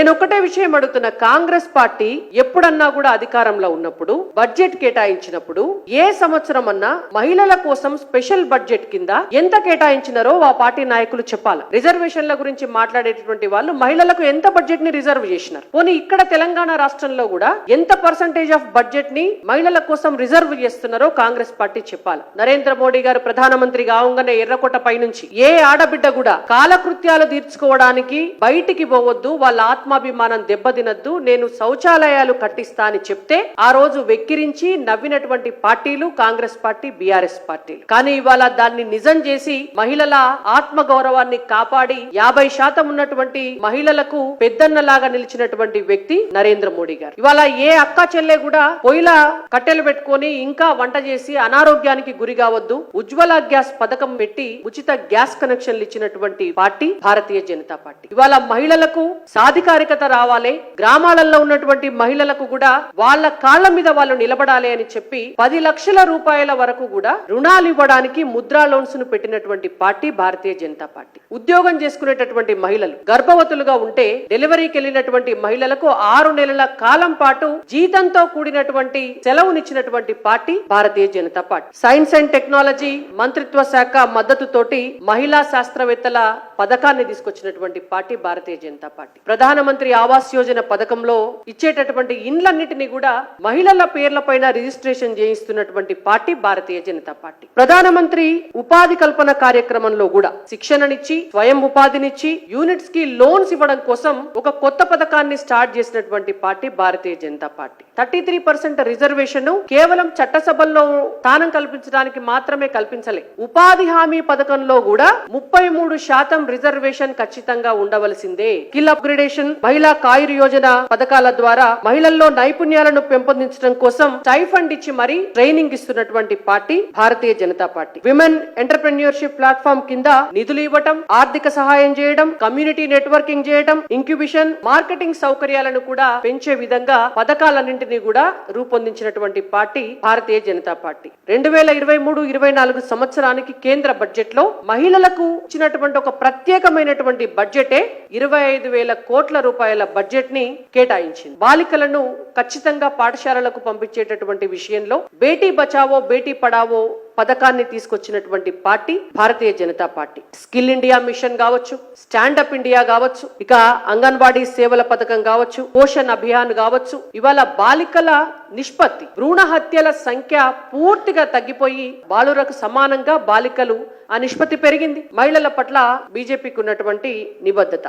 నేను ఒకటే విషయం అడుగుతున్న కాంగ్రెస్ పార్టీ ఎప్పుడన్నా కూడా అధికారంలో ఉన్నప్పుడు బడ్జెట్ కేటాయించినప్పుడు ఏ సంవత్సరం అన్నా మహిళల కోసం స్పెషల్ బడ్జెట్ కింద ఎంత కేటాయించినారో ఆ పార్టీ నాయకులు చెప్పాలి. రిజర్వేషన్ల గురించి మాట్లాడేటటువంటి వాళ్ళు మహిళలకు ఎంత బడ్జెట్ని రిజర్వ్ చేసినారు? పోనీ ఇక్కడ తెలంగాణ రాష్ట్రంలో కూడా ఎంత పర్సంటేజ్ ఆఫ్ బడ్జెట్ని మహిళల కోసం రిజర్వ్ చేస్తున్నారో కాంగ్రెస్ పార్టీ చెప్పాలి. నరేంద్ర మోడీ గారు ప్రధానమంత్రి కావంగానే ఎర్రకోట పైనుంచి ఏ ఆడబిడ్డ కూడా కాలకృత్యాలు తీర్చుకోవడానికి బయటికి పోవద్దు వాళ్ళ ఆత్మాభిమానం దెబ్బతినద్దు నేను శౌచాలయాలు కట్టిస్తా అని చెప్తే ఆ రోజు వెక్కిరించి నవ్వినటువంటి పార్టీలు కాంగ్రెస్ పార్టీ బీఆర్ఎస్ పార్టీలు. కానీ ఇవాళ దాన్ని నిజం చేసి మహిళల ఆత్మ గౌరవాన్ని కాపాడి యాభై శాతం ఉన్నటువంటి మహిళలకు పెద్దన్నలాగా నిలిచినటువంటి వ్యక్తి నరేంద్ర మోడీ గారు. ఇవాళ ఏ అక్క చెల్లె కూడా పొయ్యిల కట్టెలు పెట్టుకొని ఇంకా వంట చేసి అనారోగ్యానికి గురి కావద్దు ఉజ్వల గ్యాస్ పథకం పెట్టి ఉచిత గ్యాస్ కనెక్షన్లు ఇచ్చినటువంటి పార్టీ భారతీయ జనతా పార్టీ. ఇవాళ మహిళలకు సాధికారికత రావాలి. గ్రామాలలో ఉన్నటువంటి మహిళలకు కూడా వాళ్ళ కాళ్ళ మీద వాళ్ళు నిలబడాలి అని చెప్పి పది లక్షల రూపాయల వరకు కూడా రుణాలు ఇవ్వడానికి ముద్రా లోన్స్ను పెట్టినటువంటి పార్టీ భారతీయ జనతా పార్టీ. ఉద్యోగం చేసుకునేటటువంటి మహిళలు గర్భవతులుగా ఉంటే డెలివరీకి వెళ్ళినటువంటి మహిళలకు ఆరు నెలల కాలం పాటు జీతంతో కూడినటువంటి సెలవునిచ్చినటువంటి party Bharatiya Janata party. Science and technology మంత్రిత్వ శాఖ మద్దతుతోటి మహిళా శాస్త్రవేత్తల పథకాన్ని తీసుకొచ్చినటువంటి పార్టీ భారతీయ జనతా పార్టీ. ప్రధానమంత్రి ఆవాస్ యోజన పథకంలో ఇచ్చేటటువంటి ఇండ్లన్నిటిని కూడా మహిళల పేర్ల పైన రిజిస్ట్రేషన్ చేయిస్తున్నటువంటి పార్టీ భారతీయ జనతా పార్టీ. ప్రధానమంత్రి ఉపాధి కల్పన కార్యక్రమంలో కూడా శిక్షణనిచ్చి స్వయం ఉపాధినిచ్చి యూనిట్స్కి లోన్స్ ఇవ్వడం కోసం ఒక కొత్త పథకాన్ని స్టార్ట్ చేసినటువంటి party Bharatiya Janata party. Thirty three percent reservation కేవలం చట్టసభల్లో స్థానం కల్పించడానికి మాత్రమే కల్పించలే. ఉపాధి హామీ పథకంలో కూడా ముప్పై మూడు శాతం రిజర్వేషన్ ఖచ్చితంగా ఉండవలసిందే. Skill upgradation Mahila coir Yojana పథకాల ద్వారా మహిళల్లో నైపుణ్యాలను పెంపొందించడం కోసం స్టైఫండ్ ఇచ్చి మరీ ట్రైనింగ్ ఇస్తున్నటువంటి party Bharatiya Janata party. Women entrepreneurship platform కింద నిధులు ఇవ్వటం ఆర్థిక సహాయం చేయడం కమ్యూనిటీ నెట్వర్కింగ్ చేయడం ఇంక్యుబిషన్ మార్కెటింగ్ సౌకర్యాలను కూడా పెంచే విధంగా పథకాలన్నింటినీ కూడా రూపొందించినటువంటి పార్టీ భారతీయ జనతా పార్టీ. రెండు వేల ఇరవై మూడు ఇరవై నాలుగు సంవత్సరానికి కేంద్ర బడ్జెట్లో మహిళలకు ఇచ్చినటువంటి ఒక ప్రత్యేకమైనటువంటి బడ్జెటే ఇరవై ఐదు వేల కోట్ల రూపాయల బడ్జెట్ని కేటాయించింది. బాలికలను ఖచ్చితంగా పాఠశాలలకు పంపించేటటువంటి విషయంలో బేటీ బచావో బేటీ పడావో పథకాన్ని తీసుకొచ్చినటువంటి party Bharatiya Janata party. Skill India mission కావచ్చు స్టాండప్ ఇండియా కావచ్చు ఇక అంగన్వాడీ సేవల పథకం కావచ్చు పోషణ్ అభియాన్ కావచ్చు ఇవాళ బాలికల నిష్పత్తి భ్రూణ హత్యల సంఖ్య పూర్తిగా తగ్గిపోయి బాలురకు సమానంగా బాలికలు ఆ నిష్పత్తి పెరిగింది. మహిళల పట్ల బీజేపీకి ఉన్నటువంటి నిబద్ధత.